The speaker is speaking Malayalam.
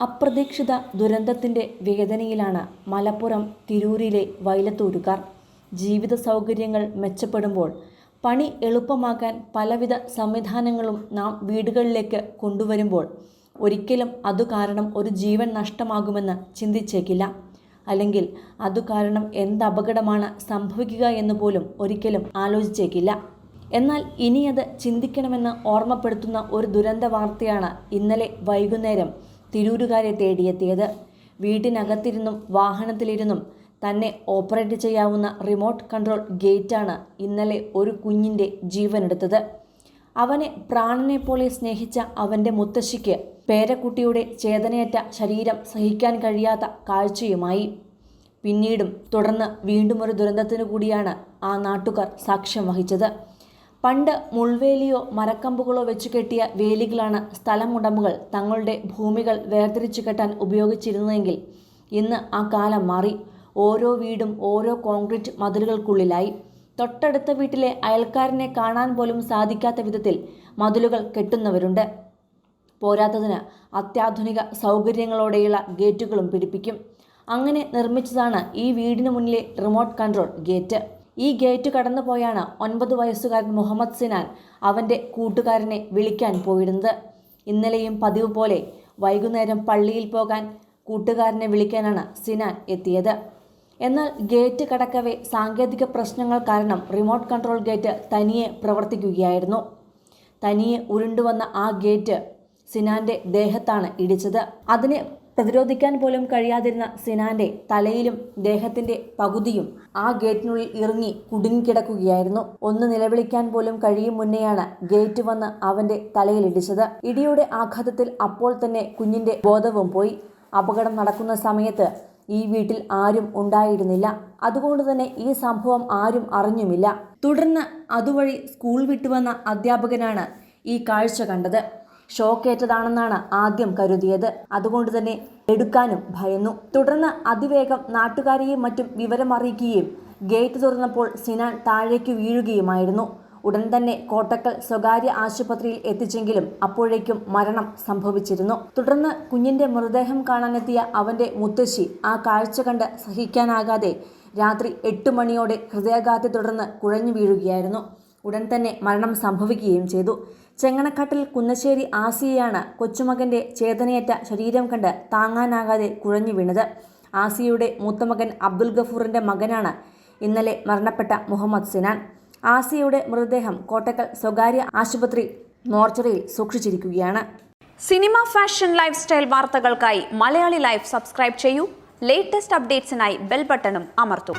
അപ്രതീക്ഷിത ദുരന്തത്തിന്റെ വേദനയിലാണ് മലപ്പുറം തിരൂരിലെ വൈലത്തൂരുകാർ ജീവിത സൗകര്യങ്ങൾ മെച്ചപ്പെടുമ്പോൾ പണി എളുപ്പമാക്കാൻ പലവിധ സംവിധാനങ്ങളും നാം വീടുകളിലേക്ക് കൊണ്ടുവരുമ്പോൾ ഒരിക്കലും അതു കാരണം ഒരു ജീവൻ നഷ്ടമാകുമെന്ന് ചിന്തിച്ചേക്കില്ല. അല്ലെങ്കിൽ അതു കാരണം എന്ത് അപകടമാണ് സംഭവിക്കുക എന്ന് പോലും ഒരിക്കലും ആലോചിച്ചേക്കില്ല. എന്നാൽ ഇനിയത് ചിന്തിക്കണമെന്ന് ഓർമ്മപ്പെടുത്തുന്ന ഒരു ദുരന്ത വാർത്തയാണ് ഇന്നലെ വൈകുന്നേരം തിരൂരുകാരെ തേടിയെത്തിയത്. വീട്ടിനകത്തിരുന്നും വാഹനത്തിലിരുന്നും തന്നെ ഓപ്പറേറ്റ് ചെയ്യാവുന്ന റിമോട്ട് കൺട്രോൾ ഗേറ്റാണ് ഇന്നലെ ഒരു കുഞ്ഞിന്റെ ജീവനെടുത്തത്. അവനെ പ്രാണനെ പോലെ സ്നേഹിച്ച അവന്റെ മുത്തശ്ശിക്ക് പേരക്കുട്ടിയുടെ ചേതനയറ്റ ശരീരം സഹിക്കാൻ കഴിയാത്ത കാഴ്ചയുമായി. പിന്നീടും തുടർന്ന് വീണ്ടും ഒരു ദുരന്തത്തിനു കൂടിയാണ് ആ നാട്ടുകാർ സാക്ഷ്യം വഹിച്ചത്. പണ്ട് മുൾവേലിയോ മരക്കമ്പുകളോ വെച്ചു കെട്ടിയ വേലികളാണ് സ്ഥലമുടമകൾ തങ്ങളുടെ ഭൂമികൾ വേർതിരിച്ചു കെട്ടാൻ ഉപയോഗിച്ചിരുന്നതെങ്കിൽ ഇന്ന് ആ കാലം മാറി. ഓരോ വീടും ഓരോ കോൺക്രീറ്റ് മതിലുകൾക്കുള്ളിലായി. തൊട്ടടുത്ത വീട്ടിലെ അയൽക്കാരനെ കാണാൻ പോലും സാധിക്കാത്ത വിധത്തിൽ മതിലുകൾ കെട്ടുന്നവരുണ്ട്. പോരാത്തതിന് അത്യാധുനിക സൗകര്യങ്ങളോടെയുള്ള ഗേറ്റുകളും പിടിപ്പിക്കും. അങ്ങനെ നിർമ്മിച്ചതാണ് ഈ വീടിന് മുന്നിലെ റിമോട്ട് കൺട്രോൾ ഗേറ്റ്. ഈ ഗേറ്റ് കടന്നുപോയാണ് ഒൻപത് വയസ്സുകാരൻ മുഹമ്മദ് സിനാൻ അവന്റെ കൂട്ടുകാരനെ വിളിക്കാൻ പോയിരുന്നത്. ഇന്നലെയും പതിവ് പോലെ വൈകുന്നേരം പള്ളിയിൽ പോകാൻ കൂട്ടുകാരനെ വിളിക്കാനാണ് സിനാൻ എത്തിയത്. എന്നാൽ ഗേറ്റ് കടക്കവേ സാങ്കേതിക പ്രശ്നങ്ങൾ കാരണം റിമോട്ട് കൺട്രോൾ ഗേറ്റ് തനിയെ പ്രവർത്തിക്കുകയായിരുന്നു. തനിയെ ഉരുണ്ടുവന്ന ആ ഗേറ്റ് സിനാന്റെ ദേഹത്താണ് ഇടിച്ചത്. അതിനെ പ്രതിരോധിക്കാൻ പോലും കഴിയാതിരുന്ന സിനാന്റെ തലയിലും ദേഹത്തിന്റെ പകുതിയും ആ ഗേറ്റിനുള്ളിൽ ഇറങ്ങി കുടുങ്ങിക്കിടക്കുകയായിരുന്നു. ഒന്ന് നിലവിളിക്കാൻ പോലും കഴിയും മുന്നെയാണ് ഗേറ്റ് വന്ന് അവന്റെ തലയിൽ ഇടിച്ചത്. ഇടിയുടെ ആഘാതത്തിൽ അപ്പോൾ തന്നെ കുഞ്ഞിന്റെ ബോധവും പോയി. അപകടം നടക്കുന്ന സമയത്ത് ഈ വീട്ടിൽ ആരും ഉണ്ടായിരുന്നില്ല. അതുകൊണ്ട് തന്നെ ഈ സംഭവം ആരും അറിഞ്ഞുമില്ല. തുടർന്ന് അതുവഴി സ്കൂൾ വിട്ടുവന്ന അധ്യാപകനാണ് ഈ കാഴ്ച കണ്ടത്. ഷോക്കേറ്റതാണെന്നാണ് ആദ്യം കരുതിയത്. അതുകൊണ്ട് തന്നെ എടുക്കാനും ഭയന്നു. തുടർന്ന് അതിവേഗം നാട്ടുകാരെയും മറ്റും വിവരം അറിയിക്കുകയും ഗേറ്റ് തുറന്നപ്പോൾ സിനാൻ താഴേക്ക് വീഴുകയുമായിരുന്നു. ഉടൻ തന്നെ കോട്ടക്കൽ സ്വകാര്യ ആശുപത്രിയിൽ എത്തിച്ചെങ്കിലും അപ്പോഴേക്കും മരണം സംഭവിച്ചിരുന്നു. തുടർന്ന് കുഞ്ഞിന്റെ മൃതദേഹം കാണാനെത്തിയ അവന്റെ മുത്തശ്ശി ആ കാഴ്ച കണ്ട് സഹിക്കാനാകാതെ രാത്രി എട്ട് മണിയോടെ ഹൃദയാഘാതത്തെ തുടർന്ന് കുഴഞ്ഞു വീഴുകയായിരുന്നു. ഉടൻ തന്നെ മരണം സംഭവിക്കുകയും ചെയ്തു. ചെങ്ങണക്കാട്ടിൽ കുന്നശ്ശേരി ആസിയയാണ് കൊച്ചുമകന്റെ ചേതനയേറ്റ ശരീരം കണ്ട് താങ്ങാനാകാതെ കുഴഞ്ഞു വീണത്. ആസിയയുടെ മൂത്തമകൻ അബ്ദുൽ ഗഫൂറിന്റെ മകനാണ് ഇന്നലെ മരണപ്പെട്ട മുഹമ്മദ് സിനാൻ. ആസിയയുടെ മൃതദേഹം കോട്ടക്കൽ സ്വകാര്യ ആശുപത്രി മോർച്ചറിയിൽ സൂക്ഷിച്ചിരിക്കുകയാണ്. സിനിമ ഫാഷൻ ലൈഫ് സ്റ്റൈൽ വാർത്തകൾക്കായി മലയാളി ലൈഫ് സബ്സ്ക്രൈബ് ചെയ്യൂ. ലേറ്റസ്റ്റ് അപ്ഡേറ്റ്സിനായി ബെൽ ബട്ടണും അമർത്തൂ.